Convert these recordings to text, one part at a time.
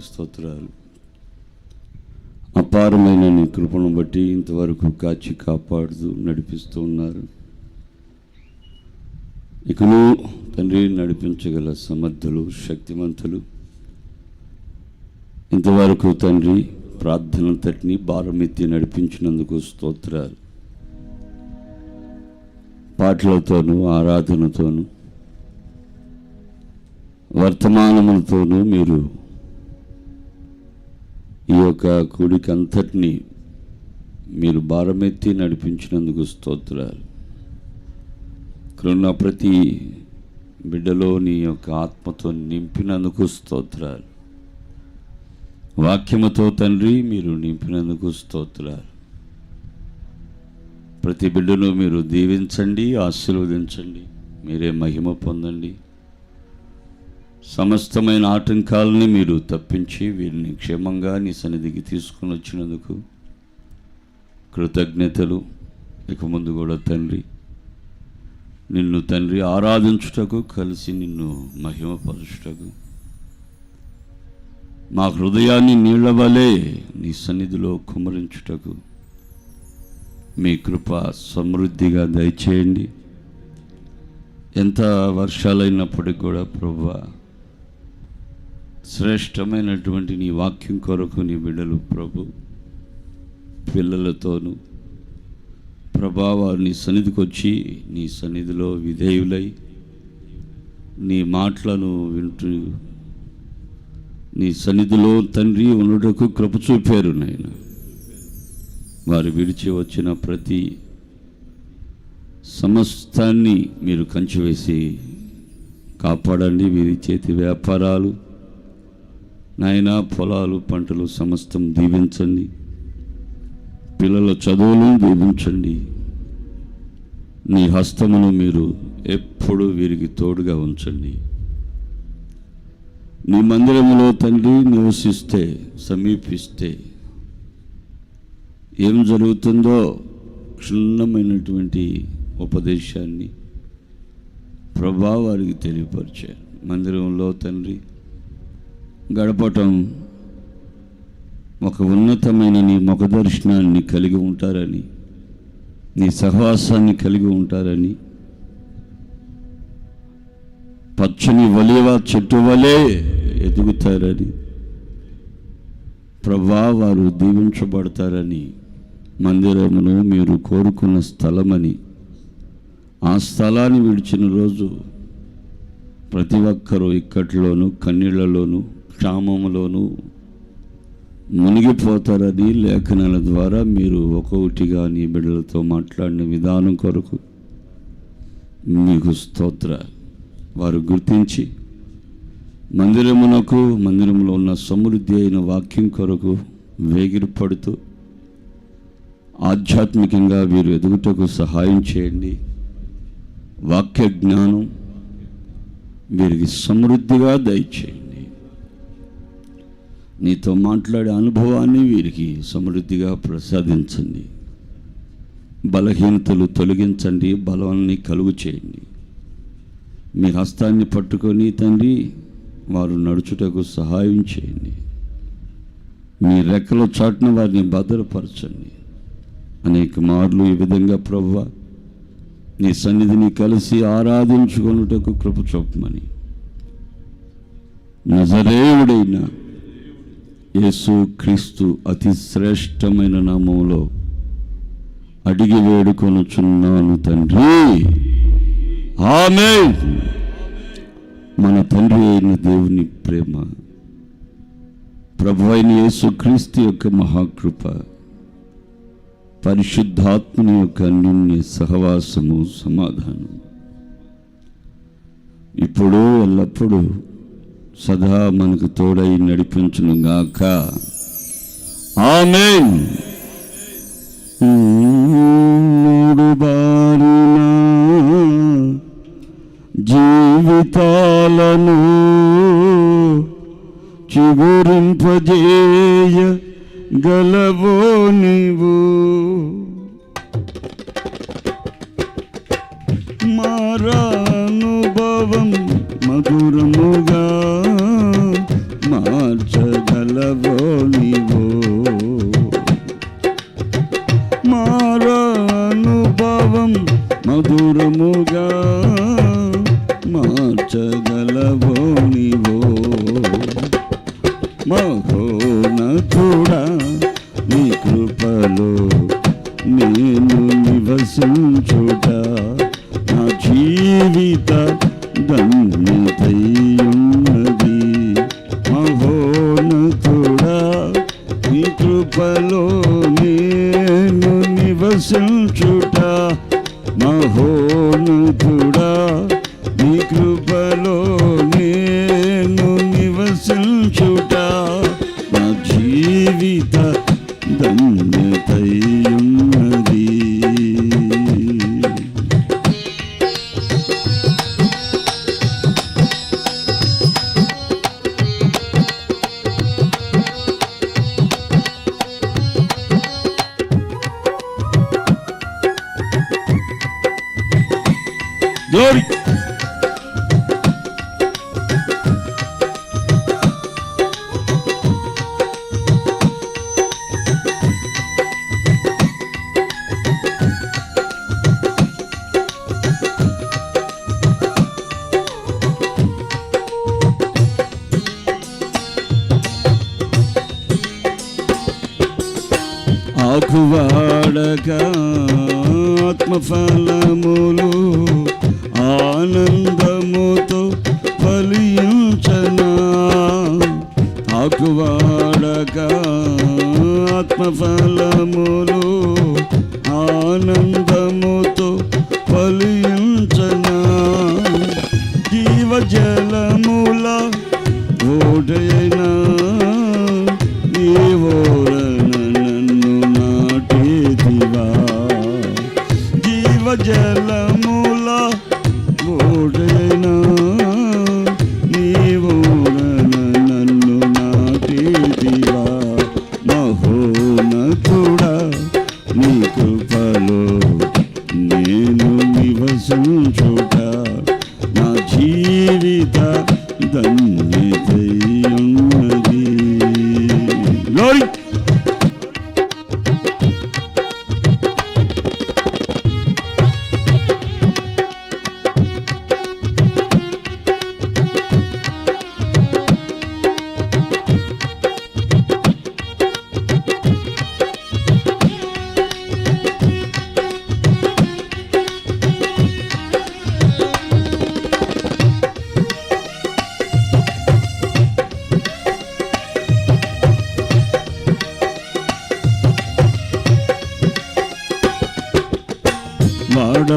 నీకు స్తోత్రాలు. అపారమైన నీ కృపను బట్టి ఇంతవరకు కాచి కాపాడుతూ నడిపిస్తూ ఉన్నారు. ఇకను తండ్రి నడిపించగల సమర్థులు శక్తివంతులు ఇంతవరకు తండ్రి ప్రార్థన తట్టిని భారమెత్తి నడిపించినందుకు స్తోత్రాలు. పాటలతోనూ ఆరాధనతోనూ వర్తమానములతోనూ మీరు ఈ యొక్క కూడికి అంతటినీ మీరు భారమెత్తి నడిపించినందుకు స్తోత్రాలు. కృణ ప్రతి బిడ్డలో నీ యొక్క ఆత్మతో నింపినందుకు స్తోత్రాలు. వాక్యముతో తండ్రి మీరు నింపినందుకు స్తోత్రాలు. ప్రతి బిడ్డను మీరు దీవించండి ఆశీర్వదించండి మీరే మహిమ పొందండి. సమస్తమైన ఆటంకాలని మీరు తప్పించి వీరిని క్షేమంగా నీ సన్నిధికి తీసుకుని వచ్చినందుకు కృతజ్ఞతలు. ఇక ముందు కూడా తండ్రి నిన్ను తండ్రి ఆరాధించుటకు కలిసి నిన్ను మహిమపరచుటకు. మా హృదయాన్ని నీళ్ళవలే నీ సన్నిధిలో కుమరించుటకు మీ కృప సమృద్ధిగా దయచేయండి. ఎంత వర్షాలైనప్పటికి కూడా ప్రభా శ్రేష్టమైనటువంటి నీ వాక్యం కొరకు నీ బిడ్డలు ప్రభు పిల్లలతోనూ ప్రభా వారు నీ సన్నిధికి వచ్చి నీ సన్నిధిలో విధేయులై నీ మాటలను వింటూ నీ సన్నిధిలో తండ్రి ఉండటకు కృప చూపారు నాయన. వారు విడిచి వచ్చిన ప్రతి సమస్తాన్ని మీరు కంచివేసి కాపాడండి. వీరి చేతి వ్యాపారాలు నాయన పొలాలు పంటలు సమస్తం దీవించండి. పిల్లల చదువులను దీవించండి. నీ హస్తమును మీరు ఎప్పుడు వీరికి తోడుగా ఉంచండి. నీ మందిరములో తండ్రి నివసిస్తే సమీపిస్తే ఏం జరుగుతుందో క్షుణ్ణమైనటువంటి ఉపదేశాన్ని ప్రభా వారికి తెలియపరిచారు. మందిరంలో తండ్రి గడపటం ఒక ఉన్నతమైన నీ ముఖ దర్శనాన్ని కలిగి ఉంటారని నీ సహవాసాన్ని కలిగి ఉంటారని పచ్చని వలివ చెట్టు వలే ఎదుగుతారని ప్రభా వారు దీవించబడతారని మందిరమును మీరు కోరుకున్న స్థలమని ఆ స్థలాన్ని విడిచిన రోజు ప్రతి ఒక్కరూ ఇక్కట్లోనూ కన్నీళ్ళలోనూ క్షామంలోనూ మునిగిపోతారని లేఖనాల ద్వారా మీరు ఒక్కొక్కటిగా నీ బిడ్డలతో మాట్లాడిన విధానం కొరకు మీకు స్తోత్ర. వారు గుర్తించి మందిరమునకు మందిరంలో ఉన్న సమృద్ధి అయిన వాక్యం కొరకు వేగిరపడుతూ ఆధ్యాత్మికంగా వీరు ఎదుగుటకు సహాయం చేయండి. వాక్య జ్ఞానం వీరికి సమృద్ధిగా దయచేయండి. నీతో మాట్లాడే అనుభవాన్ని వీరికి సమృద్ధిగా ప్రసాదించండి. బలహీనతలు తొలగించండి బలాన్ని కలుగు చేయండి. మీ హస్తాన్ని పట్టుకొని తండ్రి వారు నడుచుటకు సహాయం చేయండి. మీ రెక్కల చాటున వారిని భద్రపరచండి. అనేక మార్లు ఈ విధంగా ప్రవ్వ నీ సన్నిధిని కలిసి ఆరాధించుకొనుటకు కృప చూపమని నజరేయుడైన యేసు క్రీస్తు అతి శ్రేష్టమైన నామంలో అడిగి వేడుకొనుచున్నాను తండ్రి. ఆమె మన తండ్రి అయిన దేవుని ప్రేమ ప్రభు అయిన యేసు క్రీస్తు యొక్క మహాకృప పరిశుద్ధాత్మని యొక్క అన్యోన్య సహవాసము సమాధానం. ఇప్పుడు ఎల్లప్పుడూ సదా మనకు తోడై నడిపించునుగాక ఆమె మూడు బారిన జీవితాలను చిగురింపజేయ గలవో నీవు. మారానుభవం మధురముగా మార్చగలవో నీవో? మారానుభవం మధురముగా మార్చగలవో నీవో? మహోనతుడా నీ కృపలో నేను నివసించుట నా జీవిత మహోనతుడా Glory. ఆకువాడక ఆత్మఫలములు ఆనందముతో ఫలించనా? ఆకువాడక ఆత్మఫలములు ఆనందముతో ఫలించనా? జీవజలముల ఓడయ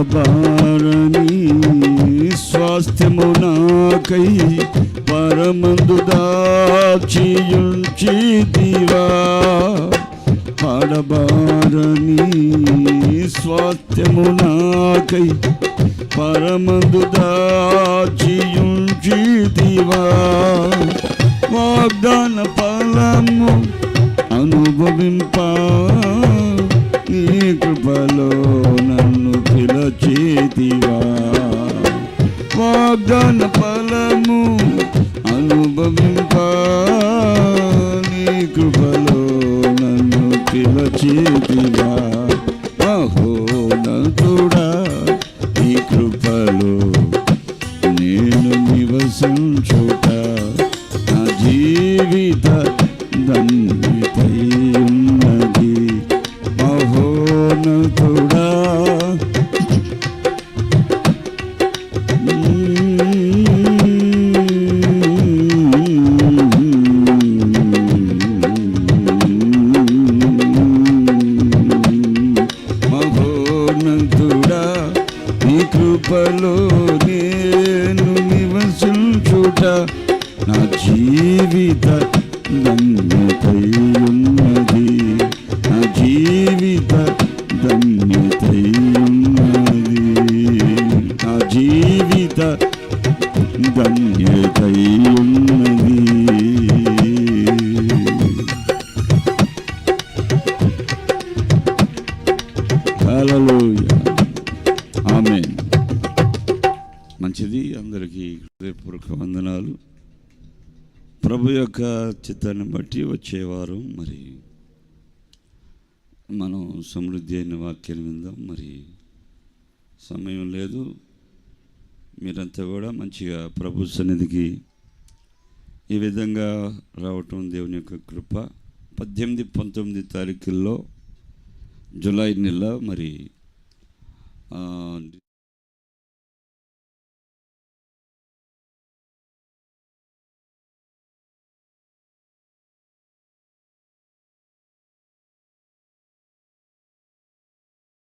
వాడబారని స్వాస్థ్యము నాకై పరమందు దాచియుంచి దివా. వాడబారని స్వాస్థ్యము నాకై పరమందు దాచియుంచి దివా. వాగ్దాన ఫలము అనుభవింప నీ కృపలో పిలచేతివా వాగ్దాన ఫలము అనుభవింప. నీ కృపలో నన్ను పిలచేతివా? మహోనతుడా నీ కృపలో నేను నివసించుట నా జీవిత ధన్యతై హృదయపూర్వక వందనాలు. ప్రభు యొక్క చిత్తాన్ని బట్టి వచ్చేవారు మరి మనం సమృద్ధి అయిన వాక్యాన్ని విందాం. మరి సమయం లేదు. మీరంతా కూడా మంచిగా ప్రభు సన్నిధికి ఈ విధంగా రావటం దేవుని యొక్క కృప. పద్దెనిమిది పంతొమ్మిది తారీఖుల్లో జూలై నెల మరి